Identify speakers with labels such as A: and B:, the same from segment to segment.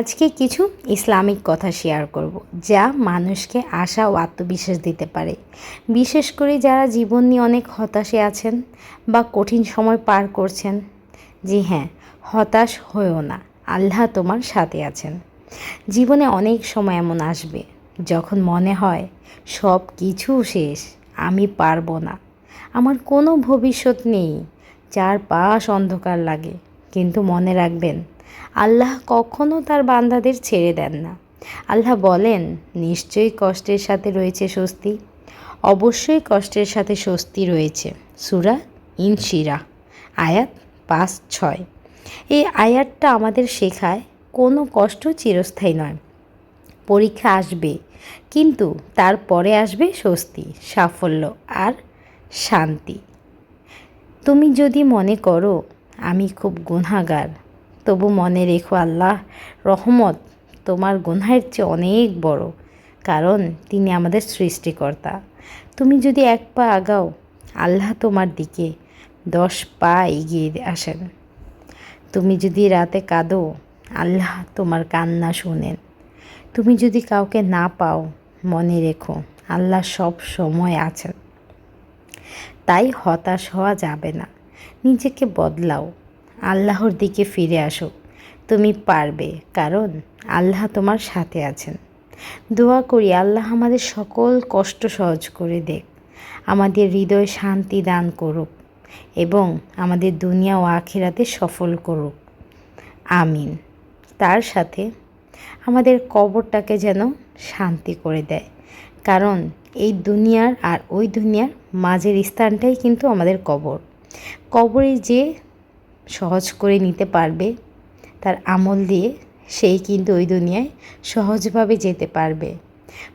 A: আজকে কিছু ইসলামিক কথা শেয়ার করব, যা মানুষকে আশা ও আত্মবিশ্বাস দিতে পারে। বিশেষ করে যারা জীবন নিয়ে অনেক হতাশে আছেন বা কঠিন সময় পার করছেন। জি হ্যাঁ হতাশ হয়েও না, আল্লাহ তোমার সাথে আছেন। জীবনে অনেক সময় এমন আসবে, যখন মনে হয়, সব কিছু শেষ, আমি পারব না। আমার কোনো ভবিষ্যৎ নেই, চারপাশ অন্ধকার লাগে, কিন্তু মনে রাখবেন আল্লাহ কখনো তার বান্দাদের ছেড়ে দেন না। আল্লাহ বলেন, নিশ্চয়ই কষ্টের সাথে রয়েছে স্বস্তি। অবশ্যই কষ্টের সাথে স্বস্তি রয়েছে। সুরা ইনশিরা, আয়াত পাঁচ ছয়। এই আয়াতটা আমাদের শেখায়, কোনো কষ্ট চিরস্থায়ী নয়। পরীক্ষা আসবে, কিন্তু তারপরে আসবে স্বস্তি, সাফল্য আর শান্তি। তুমি যদি মনে করো, আমি খুব গুনাগার তবু মনে রেখো আল্লাহ, রহমত তোমার গুনহার চেয়ে অনেক বড়, কারণ তিনি আমাদের সৃষ্টিকর্তা। তুমি যদি এক পা আগাও, আল্লাহ তোমার দিকে দশ পা এগিয়ে আসেন। তুমি যদি রাতে কাঁদো, আল্লাহ তোমার কান্না শোনেন। তুমি যদি কাউকে না পাও, মনে রেখো, আল্লাহ সব সময় আছেন। তাই হতাশ হওয়া যাবে না। নিজেকে বদলাও। আল্লাহর দিকে ফিরে আসো তুমি পারবে, কারণ আল্লাহ তোমার সাথে আছেন। দোয়া করি আল্লাহ আমাদের সকল কষ্ট সহজ করে দেখ। আমাদের হৃদয় শান্তি দান করুক এবং আমাদের দুনিয়া ও আখিরাতে সফল করুক। আমিন। তার সাথে আমাদের কবরটাকে যেন শান্তি করে দেয়। কারণ এই দুনিয়ার আর ওই দুনিয়ার মাঝের স্থানটাই কিন্তু আমাদের কবর। কবরে যে সহজ করে নিতে পারবে, তার আমল দিয়ে সেই কিন্তু ওই দুনিয়ায় সহজভাবে যেতে পারবে।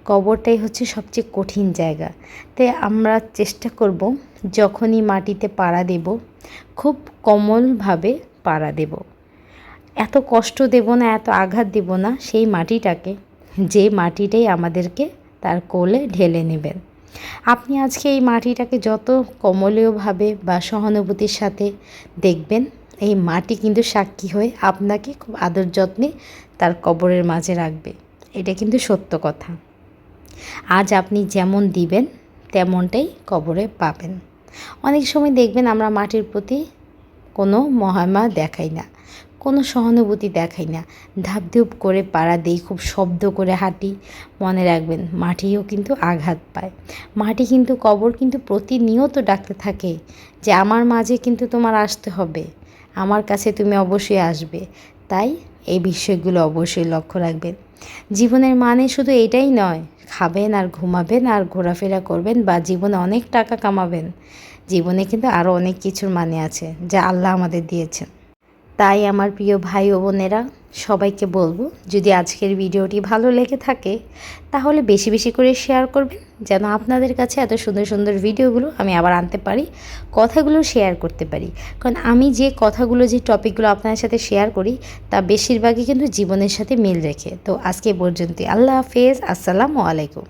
A: কবরটাই হচ্ছে সবচেয়ে কঠিন জায়গা। তাই আমরা চেষ্টা করব যখনই মাটিতে পাড়া দেব, খুব কোমলভাবে পাড়া দেব। এত কষ্ট দেব না, এত আঘাত দেব না সেই মাটিটাকে, যে মাটিটাই আমাদেরকে তার কোলে ঢেলে নেবেন আপনি আজকে এই মাটিটাকে যত কমলীয়ভাবে বা সহানুভূতির সাথে দেখবেন এই মাটি কিন্তু সাক্ষী হয়ে আপনাকে খুব আদর যত্নে তার কবরের মাঝে রাখবে। এটা কিন্তু সত্য কথা। আজ আপনি যেমন দিবেন, তেমনটাই কবরে পাবেন। অনেক সময় দেখবেন আমরা মাটির প্রতি কোনো মহামা দেখাই না, কোনো সহানুভূতি দেখাই না। ধাপধুপ করে পাড়া দিই, খুব শব্দ করে হাঁটি, মনে রাখবেন মাটিও কিন্তু আঘাত পায়। মাটি কিন্তু কবর কিন্তু প্রতিনিয়ত ডাকতে থাকে যে, আমার মাঝে কিন্তু তোমার আসতে হবে। আমার কাছে তুমি অবশ্যই আসবে। তাই এই বিষয়গুলো অবশ্যই লক্ষ্য রাখবেন। জীবনের মানে শুধু এটাই নয়, খাবেন আর ঘুমাবেন আর ঘোরাফেরা করবেন বা জীবনে অনেক টাকা কামাবেন। জীবনে কিন্তু আরও অনেক কিছুর মানে আছে, যা আল্লাহ আমাদের দিয়েছেন। তাই আমার প্রিয় ভাই ও বোনেরা, সবাইকে বলব, যদি আজকের ভিডিওটি ভালো লেগে থাকে, তাহলে বেশি বেশি করে শেয়ার করবেন, যেন আপনাদের কাছে এত সুন্দর সুন্দর ভিডিওগুলো আমি আবার আনতে পারি, কথাগুলো শেয়ার করতে পারি। কারণ আমি যে কথাগুলো, যে টপিকগুলো আপনাদের সাথে শেয়ার করি, তা বেশিরভাগই কিন্তু জীবনের সাথে মিল রেখে। তো আজকে পর্যন্ত আল্লাহ হাফেজ। আসসালামু আলাইকুম।